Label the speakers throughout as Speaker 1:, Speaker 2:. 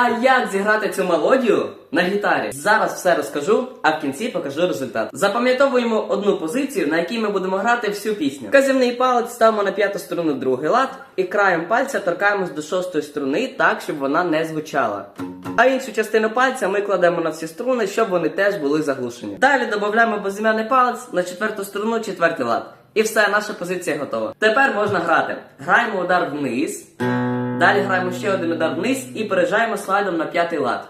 Speaker 1: А як зіграти цю мелодію на гітарі? Зараз все розкажу, а в кінці покажу результат. Запам'ятовуємо одну позицію, на якій ми будемо грати всю пісню. Казівний палець ставимо на п'яту струну другий лад і краєм пальця торкаємось до шостої струни так, щоб вона не звучала. А іншу частину пальця ми кладемо на всі струни, щоб вони теж були заглушені. Далі додаємо безім'яний палець на четверту струну, четвертий лад. І все, наша позиція готова. Тепер можна грати. Граємо удар вниз. Далі граємо ще один удар вниз і переїжджаємо слайдом на п'ятий лад.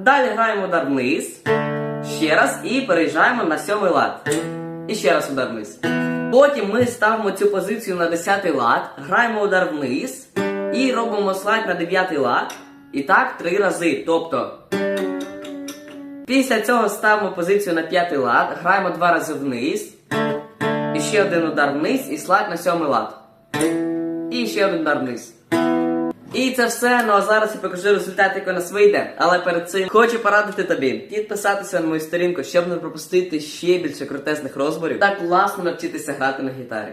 Speaker 1: Далі граємо удар вниз. Ще раз і переїжджаємо на сьомий лад. І ще раз удар вниз. Потім ми ставимо цю позицію на 10 лад, граємо удар вниз і робимо слайд на 9 лад. І так три рази. Тобто. Після цього ставимо позицію на 5 лад, граємо два рази вниз. І ще один удар вниз і слайд на сьомий лад. І ще один удар вниз. І це все. Ну а зараз я покажу результат, який у нас вийде. Але перед цим хочу порадити тобі підписатися на мою сторінку, щоб не пропустити ще більше крутезних розборів та класно навчитися грати на гітарі.